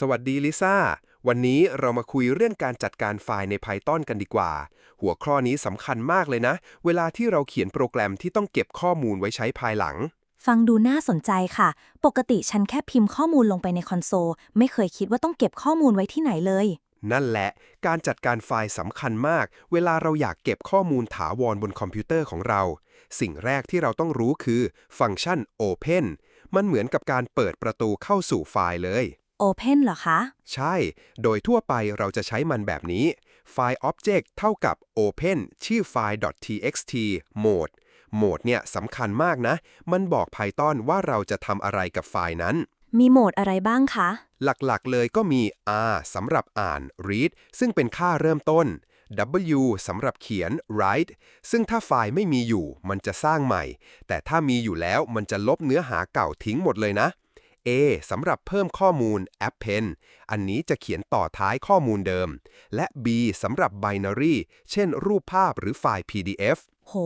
สวัสดีลิซ่า วันนี้เรามาคุยเรื่องการจัดการไฟล์ใน Python กันดีกว่า หัวข้อนี้สำคัญมากเลยนะ เวลาที่เราเขียนโปรแกรมที่ต้องเก็บข้อมูลไว้ใช้ภายหลัง ฟังดูน่าสนใจค่ะ ปกติฉันแค่พิมพ์ข้อมูลลงไปในคอนโซล ไม่เคยคิดว่าต้องเก็บข้อมูลไว้ที่ไหนเลย นั่นแหละ การจัดการไฟล์สำคัญมาก เวลาเราอยากเก็บข้อมูลถาวรบนคอมพิวเตอร์ของเรา สิ่งแรกที่เราต้องรู้คือฟังก์ชัน Open มันเหมือนกับการเปิดประตูเข้าสู่ไฟล์เลย Open เหรอคะ ใช่ โดยทั่วไปเราจะใช้มันแบบนี้ ไฟล์ Object เท่ากับ Open ชื่อไฟล์ .txt mode โหมดเนี่ยสำคัญมากนะ มันบอก Python ว่าเราจะทำอะไรกับไฟล์นั้น มีโหมดอะไรบ้างคะ หลักๆ เลยก็มี R สำหรับอ่าน read ซึ่งเป็นค่าเริ่มต้น W สำหรับเขียน write ซึ่งถ้าไฟล์ไม่มีอยู่ มันจะสร้างใหม่ แต่ถ้ามีอยู่แล้วมันจะลบเนื้อหาเก่าทิ้งหมดเลยนะ A สำหรับเพิ่มข้อมูล append อันนี้จะเขียนต่อท้ายข้อมูลเดิม และ B สำหรับ binary เช่นรูปภาพหรือไฟล์ PDF โห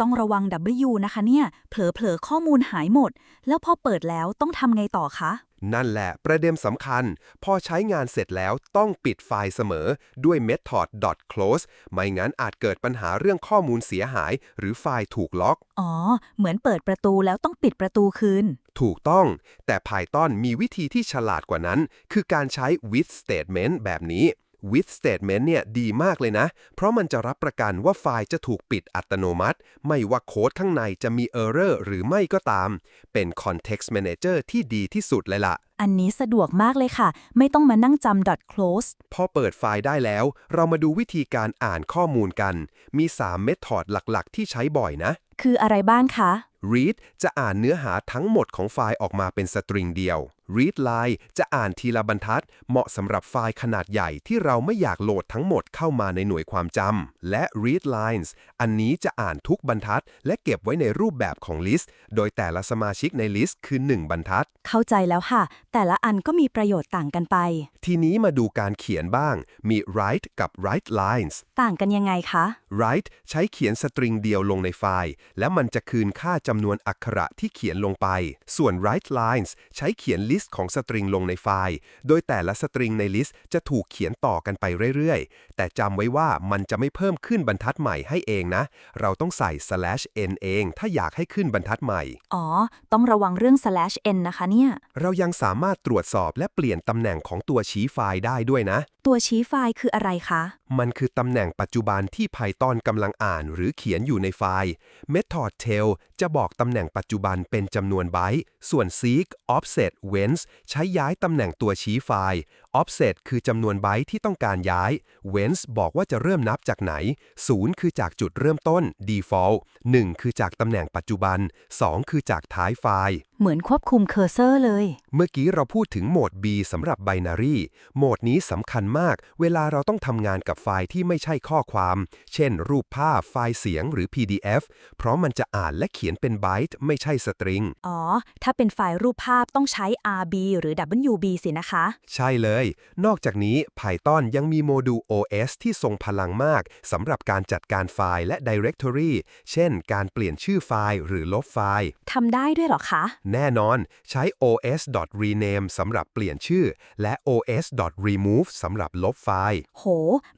ต้องระวัง W นะคะเนี่ย เผลอๆ ข้อมูลหายหมด แล้วพอเปิดแล้วต้องทำไงต่อคะ นั่นแหละ ประเด็นสำคัญ พอใช้งานเสร็จแล้วต้องปิดไฟล์เสมอด้วย method close ไม่งั้นอาจเกิดปัญหาเรื่องข้อมูลเสียหาย หรือไฟล์ถูกล็อก อ๋อ เหมือนเปิดประตูแล้วต้องปิดประตูคืน ถูกต้อง แต่ Python มีวิธีที่ฉลาดกว่านั้น คือการใช้ with statement แบบนี้ with statement เนี่ยดีมากเลยนะ เพราะมันจะรับประกันว่าไฟล์จะถูกปิดอัตโนมัติ ไม่ว่าโค้ดข้างในจะมี error หรือไม่ก็ตาม เป็น context manager ที่ดีที่สุดเลยล่ะ อันนี้สะดวกมากเลยค่ะ ไม่ต้องมานั่งจำ close พอเปิดไฟล์ได้แล้ว เรามาดูวิธีการอ่านข้อมูลกัน มี3 method หลักๆ ที่ใช้บ่อยนะ คืออะไรบ้างคะ read จะอ่านเนื้อหาทั้งหมดของไฟล์ออกมาเป็นสตริงเดียว read line จะอ่านทีละบรรทัด เหมาะสำหรับไฟล์ขนาดใหญ่ที่เราไม่อยากโหลดทั้งหมดเข้ามาในหน่วยความจำ และ read lines อันนี้จะอ่านทุกบรรทัด และเก็บไว้ในรูปแบบของ list โดยแต่ละสมาชิกใน list คือ 1 บรรทัด เข้าใจแล้วค่ะ แต่ละอันก็มีประโยชน์ต่างกันไป ทีนี้มาดูการเขียนบ้าง มี write กับ write lines ต่างกันยังไงคะ write ใช้เขียนสตริงเดียวลงในไฟล์ และมันจะคืนค่าจำนวนอักขระที่เขียนลงไป ส่วน write lines ใช้เขียนลิสต์ของสตริงลงในไฟล์ โดยแต่ละสตริงในลิสต์จะถูกเขียนต่อกันไปเรื่อยๆ แต่จำไว้ว่ามันจะไม่เพิ่มขึ้นบรรทัดใหม่ให้เองนะ เราต้องใส่ slash n เอง ถ้าอยากให้ขึ้นบรรทัดใหม่ อ๋อ ต้องระวังเรื่อง slash n นะคะเนี่ย เรายังสามารถตรวจสอบและเปลี่ยนตำแหน่งของตัวชี้ไฟล์ได้ด้วยนะ ตัวชี้ไฟล์คืออะไรคะ มันคือตำแหน่งปัจจุบันที่ Python กำลังอ่านหรือเขียนอยู่ในไฟล์ Method tail จะบอกตำแหน่งปัจจุบันเป็นจำนวนไบต์ ส่วน seek offset whence ใช้ย้ายตำแหน่งตัวชี้ไฟล์ offset คือจำนวนไบต์ที่ต้องการย้าย whence บอกว่าจะเริ่มนับจากไหน 0 คือจากจุดเริ่มต้น default 1 คือจากตำแหน่งปัจจุบัน 2 คือจากท้ายไฟล์ เหมือนควบคุมเคอร์เซอร์เลย เมื่อกี้เราพูดถึงโหมด B สำหรับ binary โหมดนี้สำคัญมาก เวลาเราต้องทำงานกับไฟล์ที่ไม่ใช่ข้อความ เช่น รูปภาพ ไฟล์เสียงหรือ PDF เพราะมันจะอ่านและเขียนเป็นไบต์ไม่ใช่สตริง อ๋อ ถ้าเป็นไฟล์รูปภาพต้องใช้ RB หรือ WB สินะคะ ใช่เลยนอกจากนี้ Python ยังมีโมดูล OS ที่ทรงพลังมากสำหรับการจัดการไฟล์และ Directory เช่น การเปลี่ยนชื่อไฟล์หรือลบไฟล์ ทำได้ด้วยเหรอคะ แน่นอนใช้ os.rename สำหรับเปลี่ยนชื่อ และ os.remove สำหรับลบไฟล์ โห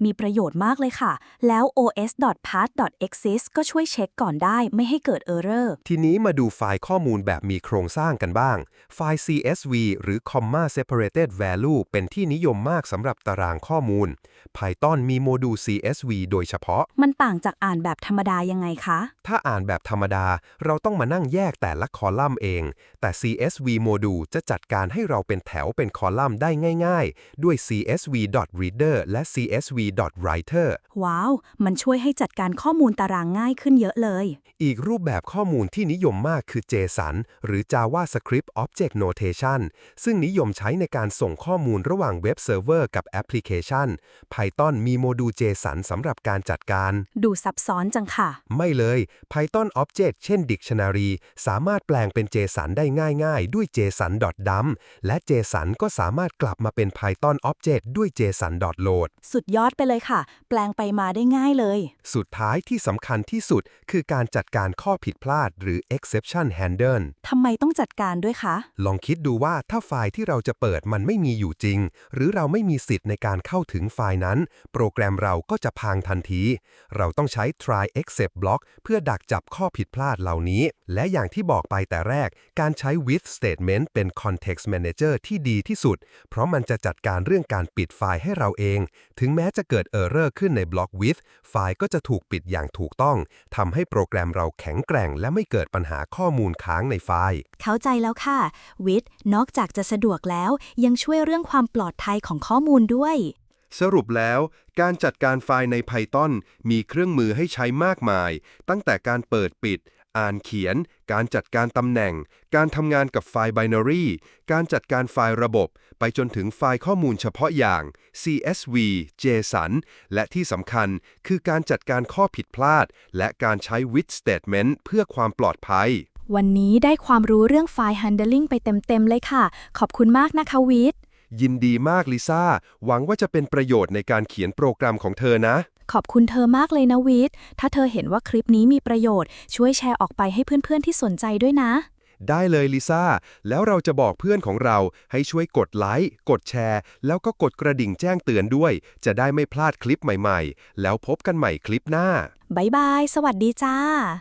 มีประโยชน์มากเลยค่ะ แล้ว os.path.exist ก็ช่วยเช็คก่อนได้ไม่ให้เกิด error ทีนี้มาดูไฟล์ข้อมูลแบบมีโครงสร้างกันบ้าง ไฟล์ CSV หรือ comma separated value เป็นที่นิยมมากสำหรับตารางข้อมูล Python มีโมดูล CSV โดยเฉพาะ มันต่างจากอ่านแบบธรรมดายังไงคะ ถ้าอ่านแบบธรรมดา เราต้องมานั่งแยกแต่ละคอลัมน์เอง แต่ CSV โมดูลจะจัดการให้เราเป็นแถวเป็นคอลัมน์ได้ง่าย ๆ ด้วย CSV.reader และ CSV.writer ว้าว มันช่วยให้จัดการข้อมูลตารางง่ายขึ้นเยอะเลย อีกรูปแบบข้อมูลที่นิยมมากคือ JSON หรือ JavaScript Object Notation ซึ่งนิยมใช้ในการส่งข้อมูลระหว่างเว็บเซิร์ฟเวอร์กับแอปพลิเคชัน Python มีโมดูล JSON สำหรับการจัดการ ดูซับซ้อนจังค่ะ ไม่เลย Python Object เช่น Dictionary สามารถแปลงเป็น JSON ได้ง่ายๆ ด้วย JSON.dump และ JSON ก็สามารถกลับมาเป็น Python Object ด้วย JSON.load สุดยอดไปเลยค่ะ แปลงไปมาได้ง่ายเลย สุดท้ายที่สำคัญที่สุด คือการจัดการข้อผิดพลาด หรือ exception handle ทำไมต้องจัดการด้วยคะ ลองคิดดูว่าถ้าไฟล์ที่เราจะเปิดมันไม่มีอยู่จริงหรือเราไม่มีสิทธิ์ในการเข้าถึงไฟล์นั้น โปรแกรมเราก็จะพังทันที เราต้องใช้ try except block เพื่อดักจับข้อผิดพลาดเหล่านี้ และอย่างที่บอกไปแต่แรก การใช้ with statement เป็น context manager ที่ดีที่สุด เพราะมันจะจัดการเรื่องการปิดไฟล์ให้เราเอง ถึงแม้จะเกิด error ขึ้นใน block with ไฟล์ก็จะถูกปิดอย่างถูกต้องทำให้โปรแกรมเราแข็งแกร่ง และไม่เกิดปัญหาข้อมูลค้างในไฟล์ เข้าใจแล้วค่ะวิทย์นอกจากจะสะดวกแล้วยังช่วยเรื่องความปลอดภัยของข้อมูลด้วย สรุปแล้วการจัดการไฟล์ใน Python มีเครื่องมือให้ใช้มากมาย ตั้งแต่การเปิดปิด อ่านเขียน การจัดการตำแหน่ง การทำงานกับไฟล์ binary การจัดการไฟล์ระบบ ไปจนถึงไฟล์ข้อมูลเฉพาะอย่าง CSV JSON และที่สำคัญคือการจัดการข้อผิดพลาด และการใช้ with statement เพื่อความปลอดภัย วันนี้ได้ความรู้เรื่องไฟล์ handling ไปเต็ม ๆ เลยค่ะ ขอบคุณมากนะคะวิทย์ ยินดีมากลิซ่า หวังว่าจะเป็นประโยชน์ในการเขียนโปรแกรมของเธอนะ ขอบคุณเธอมากเลยนะวิทย์ถ้าเธอเห็นว่าคลิปนี้มีประโยชน์ ช่วยแชร์ออกไปให้เพื่อนๆที่สนใจด้วยนะ ได้เลยลิซ่า แล้วเราจะบอกเพื่อนของเราให้ช่วยกดไลค์ กดแชร์ แล้วก็กดกระดิ่งแจ้งเตือนด้วย จะได้ไม่พลาดคลิปใหม่ๆ แล้วพบกันใหม่คลิปหน้า บ๊ายบาย สวัสดีจ้า